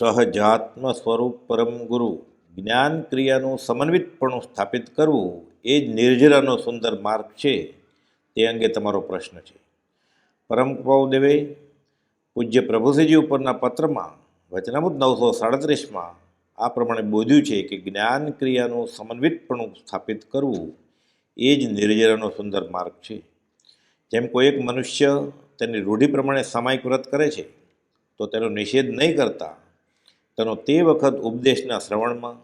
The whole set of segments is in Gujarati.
સહજાત્મ સ્વરૂપ પરમ ગુરુ જ્ઞાન ક્રિયાનું સમન્વિતપણું સ્થાપિત કરવું એ જ નિર્જરાનો સુંદર માર્ગ છે. તે અંગે તમારો પ્રશ્ન છે. પરમ દેવે, પૂજ્ય પ્રભુસિંહજી ઉપરના પત્રમાં વચનામુદ નવસો સાડત્રીસમાં આ પ્રમાણે બોધ્યું છે કે જ્ઞાન ક્રિયાનું સમન્વિતપણું સ્થાપિત કરવું એ જ નિર્જરાનો સુંદર માર્ગ છે. જેમ કોઈ એક મનુષ્ય તેની રૂઢિ પ્રમાણે સામાયિક વ્રત કરે છે, તો તેનો નિષેધ નહીં કરતા તેનો તે વખત ઉપદેશના શ્રવણમાં,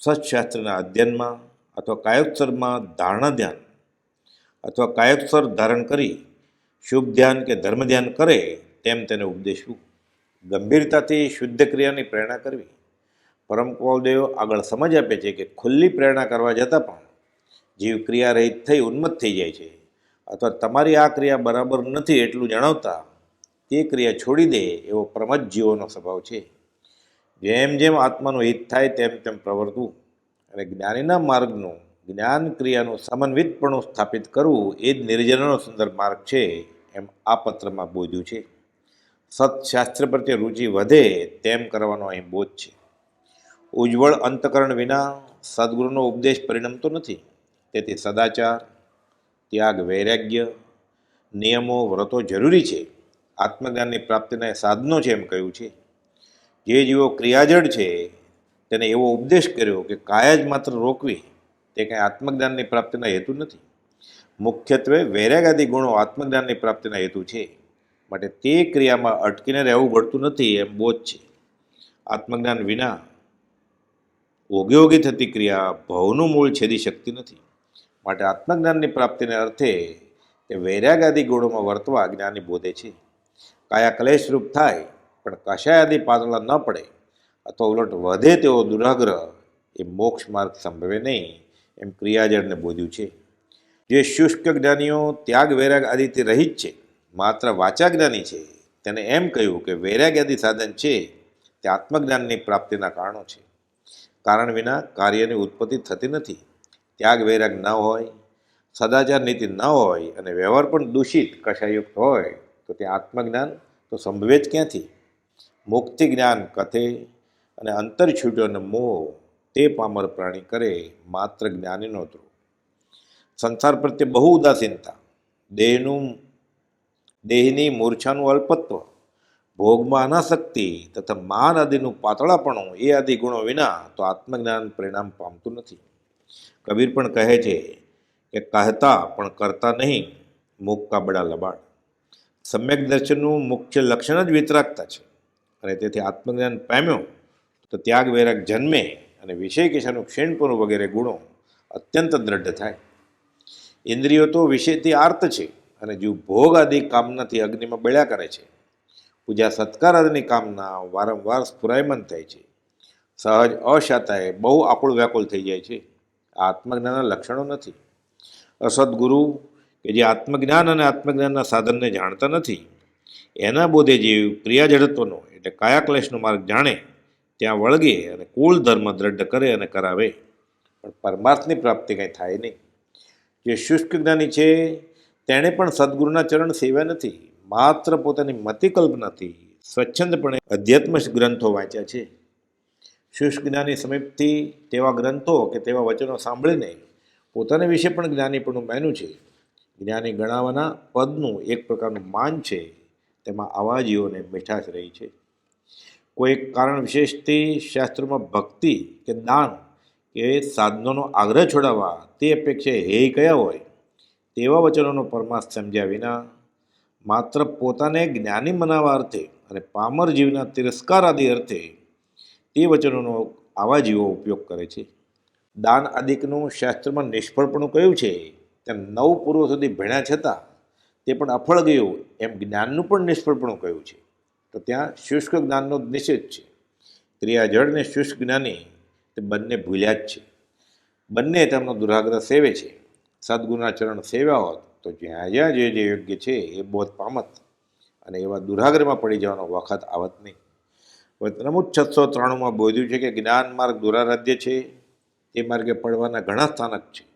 સત્શાસ્ત્રના અધ્યયનમાં અથવા કાયોત્સરમાં ધારણા ધ્યાન અથવા કાયોત્સર ધારણ કરી, શુભ ધ્યાન કે ધર્મ ધ્યાન કરે તેમ તેને ઉપદેશવું. ગંભીરતાથી શુદ્ધ ક્રિયાની પ્રેરણા કરવી. પરમ કૌલદેવ આગળ સમજ આપે છે કે ખુલ્લી પ્રેરણા કરવા જતાં પણ જીવ ક્રિયા રહિત થઈ, ઉન્મત્ત થઈ જાય છે અથવા તમારી આ ક્રિયા બરાબર નથી એટલું જણાવતા તે ક્રિયા છોડી દે એવો પ્રમજ જીવોનો સ્વભાવ છે. જેમ જેમ આત્માનું હિત થાય તેમ તેમ પ્રવર્તવું અને જ્ઞાનીના માર્ગનું, જ્ઞાન ક્રિયાનું સમન્વિતપણું સ્થાપિત કરવું એ જ નિર્જનનો સુંદર માર્ગ છે એમ આ પત્રમાં બોધ્યું છે. સત્શાસ્ત્ર પ્રત્યે રુચિ વધે તેમ કરવાનો અહીં બોધ છે. ઉજ્જવળ અંતકરણ વિના સદગુરુનો ઉપદેશ પરિણમતો નથી. તેથી સદાચાર, ત્યાગ, વૈરાગ્ય, નિયમો, વ્રતો જરૂરી છે. આત્મજ્ઞાનની પ્રાપ્તિના સાધનો છે એમ કહ્યું છે. જે જીવો ક્રિયાજળ છે, તેને એવો ઉપદેશ કર્યો કે કાયા જ માત્ર રોકવી, તે કંઈ આત્મજ્ઞાનની પ્રાપ્તિના હેતુ નથી. મુખ્યત્વે વૈરાગાદી ગુણો આત્મજ્ઞાનની પ્રાપ્તિના હેતુ છે, માટે તે ક્રિયામાં અટકીને રહેવું પડતું નથી એમ બોધ છે. આત્મજ્ઞાન વિના ઓગેઓગી થતી ક્રિયા ભવનું મૂળ છેદી શકતી નથી. માટે આત્મજ્ઞાનની પ્રાપ્તિને અર્થે તે વૈરાગાદી ગુણોમાં વર્તવા જ્ઞાની બોધે છે. કાયા ક્લેશરૂપ થાય પણ કશાયાદી પાતળા ન પડે, અથવા ઉલટ વધે તેવો દુરાગ્રહ એ મોક્ષ માર્ગ સંભવે નહીં, એમ ક્રિયાજળને બોધ્યું છે. જે શુષ્ક જ્ઞાનીઓ ત્યાગ વૈરાગ આદિથી રહિત છે, માત્ર વાચા જ્ઞાની છે, તેને એમ કહ્યું કે વૈરાગ આદિ સાધન છે તે આત્મજ્ઞાનની પ્રાપ્તિના કારણો છે. કારણ વિના કાર્યની ઉત્પત્તિ થતી નથી. ત્યાગ વૈરાગ ન હોય, સદાચાર નીતિ ન હોય અને વ્યવહાર પણ દૂષિત, કશાયુક્ત હોય, તો તે આત્મજ્ઞાન તો સંભવે જ ક્યાંથી? મુક્તિ જ્ઞાન કથે અને અંતર છૂટ્યોને મોહ તે પામર પ્રાણી કરે માત્ર જ્ઞાનીનો ધ્રુવ સંસાર પ્રત્યે બહુ ઉદાસીનતા, દેહનું, દેહની મૂર્છાનું અલ્પત્વ, ભોગમાં અનાશક્તિ તથા માન આદિનું પાતળાપણું એ આદિ ગુણો વિના તો આત્મજ્ઞાન પરિણામ પામતું નથી. કબીર પણ કહે છે કે કહેતા પણ કરતા નહીં મુખ કાબડા લબાડ. સમ્યક દર્શનનું મુખ્ય લક્ષણ જ વિતરાગતા છે. અને તેથી આત્મજ્ઞાન પામ્યો, તો ત્યાગ વૈરાગ જન્મે અને વિષય કિશાનું ક્ષીણપણું વગેરે ગુણો અત્યંત દ્રઢ થાય. ઇન્દ્રિયો તો વિષયથી આર્ત છે અને જીવ ભોગ આદિ કામનાથી અગ્નિમાં બળ્યા કરે છે. પૂજા સત્કાર આદિની કામના વારંવાર સ્ફુરાયમાન થાય છે. સહજ અશાતાએ બહુ આકુળ વ્યાકુળ થઈ જાય છે. આ આત્મજ્ઞાનના લક્ષણો નથી. અસદગુરુ કે જે આત્મજ્ઞાન અને આત્મજ્ઞાનના સાધનને જાણતા નથી એના બોધે જે ક્રિયા જડત્વનો એટલે કાયાક્લેશનો માર્ગ જાણે, ત્યાં વળગે અને કુળ ધર્મ દ્રઢ કરે અને કરાવે. પણ પરમાર્થની પ્રાપ્તિ કંઈ થાય નહીં. જે શુષ્ક જ્ઞાની છે, તેણે પણ સદગુરુના ચરણ સેવ્યા નથી. માત્ર પોતાની મતિ કલ્પનાથી સ્વચ્છંદપણે અધ્યાત્મ ગ્રંથો વાંચ્યા છે. શુષ્ક જ્ઞાની સમીપથી તેવા ગ્રંથો કે તેવા વચનો સાંભળીને પોતાના વિશે પણ જ્ઞાનીપણું માન્યું છે. જ્ઞાની ગણાવાના પદનું એક પ્રકારનું માન છે તેમાં આવા જીવોને મીઠાશ રહી છે. કોઈ કારણ વિશેષથી શાસ્ત્રોમાં ભક્તિ કે દાન કે સાધનોનો આગ્રહ છોડાવવા તે અપેક્ષાએ હે કયા હોય તેવા વચનોનો પરમાર્થ સમજ્યા વિના માત્ર પોતાને જ્ઞાની મનાવવા અર્થે અને પામર જીવના તિરસ્કાર આદિ અર્થે તે વચનોનો આવા જીવો ઉપયોગ કરે છે. દાન આદિકનું શાસ્ત્રમાં નિષ્ફળપણું કયું છે, તેમ નવ પૂર્વ સુધી ભણ્યા છતાં તે પણ અફળ ગયું એમ જ્ઞાનનું પણ નિષ્ફળપણું કહ્યું છે. તો ત્યાં શુષ્ક જ્ઞાનનો નિષેધ છે. ક્રિયાજળ ને શુષ્ક જ્ઞાની તે બંને ભૂલ્યા જ છે. બંને તેમનો દુરાગ્રહ સેવે છે. સદગુરુના ચરણ સેવ્યા હોત તો જ્યાં જ્યાં જે જે યોગ્ય છે એ બોધ પામત અને એવા દુરાગ્રહમાં પડી જવાનો વખત આવત નહીં. હવે નમૂદ છસો ત્રાણુંમાં બોધ્યું છે કે જ્ઞાન માર્ગ દુરારાધ્ય છે. તે માર્ગે પડવાના ઘણા સ્થાનક છે.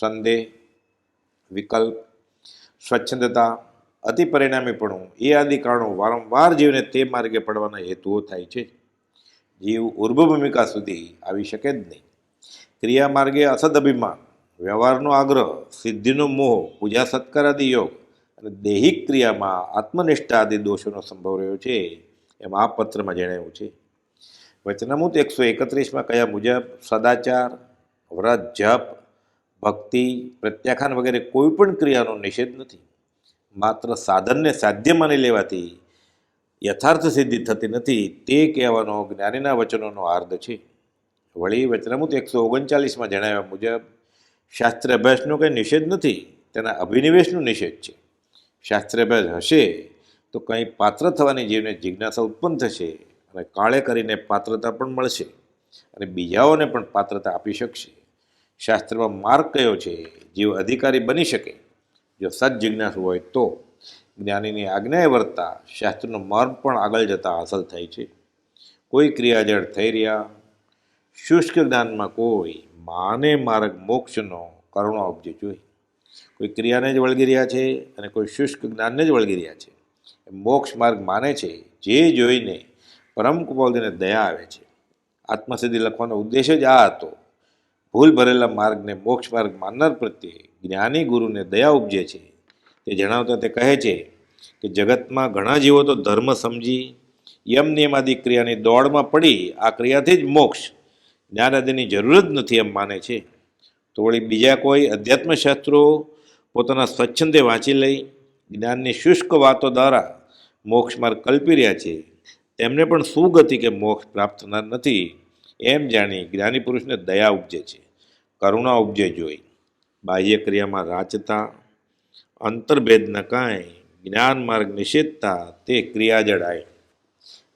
સંદેહ, વિકલ્પ સ્વચ્છંદતા અતિ પરિણામીપણું એ આદિ કારણો વારંવાર જીવને તે માર્ગે પડવાના હેતુઓ થાય છે. જીવ ઉર્ભ ભૂમિકા સુધી આવી શકે જ નહીં. ક્રિયા માર્ગે અસદ અભિમાન, વ્યવહારનો આગ્રહ, સિદ્ધિનો મોહ, પૂજા સત્કાર આદિ યોગ અને દૈહિક ક્રિયામાં આત્મનિષ્ઠા આદિ દોષોનો સંભવ રહ્યો છે, એમ આ પત્રમાં જણાવ્યું છે. વચનામૂત એકસો એકત્રીસમાં કયા મુજબ સદાચાર, વ્રત, જપ ભક્તિ પ્રત્યાખ્યાન વગેરે કોઈ પણ ક્રિયાનો નિષેધ નથી. માત્ર સાધનને સાધ્ય માની લેવાથી યથાર્થ સિદ્ધિ થતી નથી, તે કહેવાનો જ્ઞાનીના વચનોનો આર્ધ છે. વળી વચનામૃત એકસો ઓગણચાલીસમાં જણાવ્યા મુજબ, શાસ્ત્ર અભ્યાસનો કંઈ નિષેધ નથી, તેના અભિનિવેશનો નિષેધ છે. શાસ્ત્ર અભ્યાસ હશે તો કંઈ પાત્ર થવાની જીવને જિજ્ઞાસા ઉત્પન્ન થશે અને કાળે કરીને પાત્રતા પણ મળશે અને બીજાઓને પણ પાત્રતા આપી શકશે. શાસ્ત્રમાં માર્ગ કયો છે? જીવ અધિકારી બની શકે. જો સજ્જિજ્ઞાસુ હોય તો જ્ઞાનીની આજ્ઞાએ વર્તા શાસ્ત્રનો માર્ગ પણ આગળ જતાં હાંસલ થાય છે. કોઈ ક્રિયાજળ થઈ રહ્યા, શુષ્ક જ્ઞાનમાં કોઈ માને માર્ગ મોક્ષનો કરુણો અબજે જોઈ. કોઈ ક્રિયાને જ વળગી રહ્યા છે અને કોઈ શુષ્ક જ્ઞાનને જ વળગી રહ્યા છે. મોક્ષ માર્ગ માને છે જે જોઈને પરમ કુપોલજીને દયા આવે છે. આત્મસિદ્ધિ લખવાનો ઉદ્દેશ જ આ હતો. ભૂલ ભરેલા માર્ગને મોક્ષ માર્ગ માનનાર પ્રત્યે જ્ઞાની ગુરુને દયા ઉપજે છે. તે જણાવતા તે કહે છે કે જગતમાં ઘણા જીવો તો ધર્મ સમજી, યમ નિયમાદિ ક્રિયાની દોડમાં પડી, આ ક્રિયાથી જ મોક્ષ. જ્ઞાન આદિની જરૂર જ નથી એમ માને છે. તો વળી બીજા કોઈ અધ્યાત્મશાસ્ત્રો પોતાના સ્વચ્છંદે વાંચી લઈ, જ્ઞાનની શુષ્ક વાતો દ્વારા મોક્ષ માર્ગ કલ્પી રહ્યા છે. તેમને પણ સુગતિ ગતિ કે મોક્ષ પ્રાપ્ત થનાર નથી. એમ જાણી જ્ઞાની પુરુષને દયા ઉપજે છે. કરુણા ઉપજે જોઈ. બાહ્ય ક્રિયામાં રાચતા અંતર્ભેદ ન કાંઈ જ્ઞાન માર્ગ નિષેધતા તે ક્રિયા જડાય.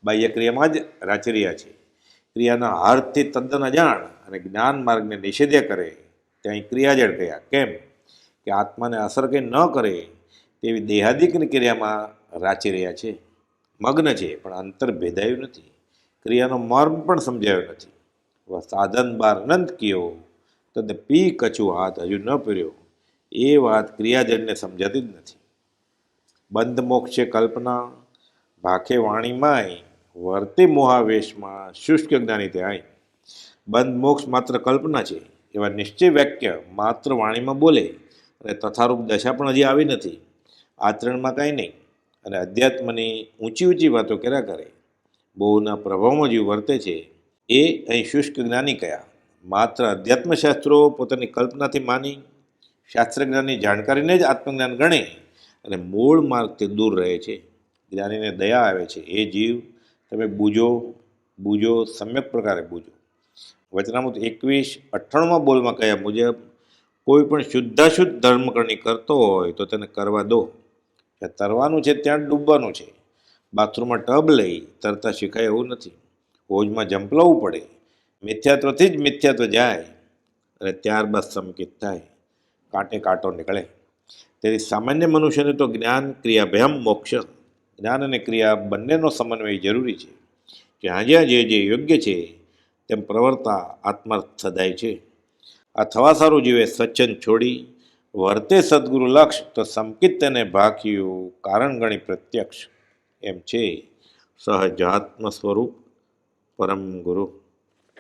બાહ્ય ક્રિયામાં જ રાચી રહ્યા છે. ક્રિયાના અર્થથી તદ્દન અજાણ અને જ્ઞાન માર્ગને નિષેધ્ય કરે ત્યાં ક્રિયાજળ ગયા કેમ? કે આત્માને અસર કંઈ ન કરે તેવી દેહાદિકની ક્રિયામાં રાચી રહ્યા છે. મગ્ન છે, પણ અંતર ભેદાયું નથી. ક્રિયાનો મર્મ પણ સમજાયો નથી. સાધન બાર અનંત કયો તદ પી કચું હાથ હજુ ન પીર્યો એ વાત ક્રિયાજનને સમજાતી જ નથી. બંધ મોક્ષે કલ્પના, ભાખે વાણીમાંય વર્તે મોહાવેશમાં શુષ્ક જ્ઞાની ત્યાં બંધ મોક્ષ માત્ર કલ્પના છે, એવા નિશ્ચય વાક્ય માત્ર વાણીમાં બોલે અને તથારૂપ દશા પણ હજી આવી નથી. આચરણમાં કાંઈ નહીં અને અધ્યાત્મની ઊંચી ઊંચી વાતો કર્યા કરે. બહુના પ્રભાવમાં જીવ વર્તે છે. એ અહીં શુષ્ક જ્ઞાની કયા? માત્ર અધ્યાત્મશાસ્ત્રો પોતાની કલ્પનાથી માની, શાસ્ત્રજ્ઞાનની જાણકારીને જ આત્મજ્ઞાન ગણે અને મૂળ માર્ગથી દૂર રહે છે. જ્ઞાનીને દયા આવે છે. એ જીવ તમે બૂજો બૂજો, સમ્યક પ્રકારે બૂજો. વચનામૃત એકવીસ, અઠ્ઠાણુંમાં બોલમાં કયા મુજબ, કોઈ પણ શુદ્ધાશુદ્ધ ધર્મકરણી કરતો હોય તો તેને કરવા દો. જ્યાં તરવાનું છે ત્યાં ડૂબવાનું છે. બાથરૂમમાં ટબ લઈ તરતા શીખાય એવું નથી. હોજમાં જંપલાવવું પડે. મિથ્યાત્વથી જ મિથ્યાત્વ જાય અને ત્યારબાદ સમકિત થાય, કાંટે કાંટો નીકળે. તેથી સામાન્ય મનુષ્યને તો જ્ઞાન, ક્રિયાભ્યામ, મોક્ષ, જ્ઞાન અને ક્રિયા બંનેનો સમન્વય જરૂરી છે. જ્યાં જ્યાં જે જે યોગ્ય છે, તેમ પ્રવર્તા આત્માર્થ સદાય છે. આ થવા સારું જીવે સચ્ચન છોડી, વર્તે સદગુરુ લક્ષ, તો સંકિત તેને ભાખ્યું કારણ ગણી પ્રત્યક્ષ. એમ છે સહજાત્મ સ્વરૂપ પરમ ગુરુ.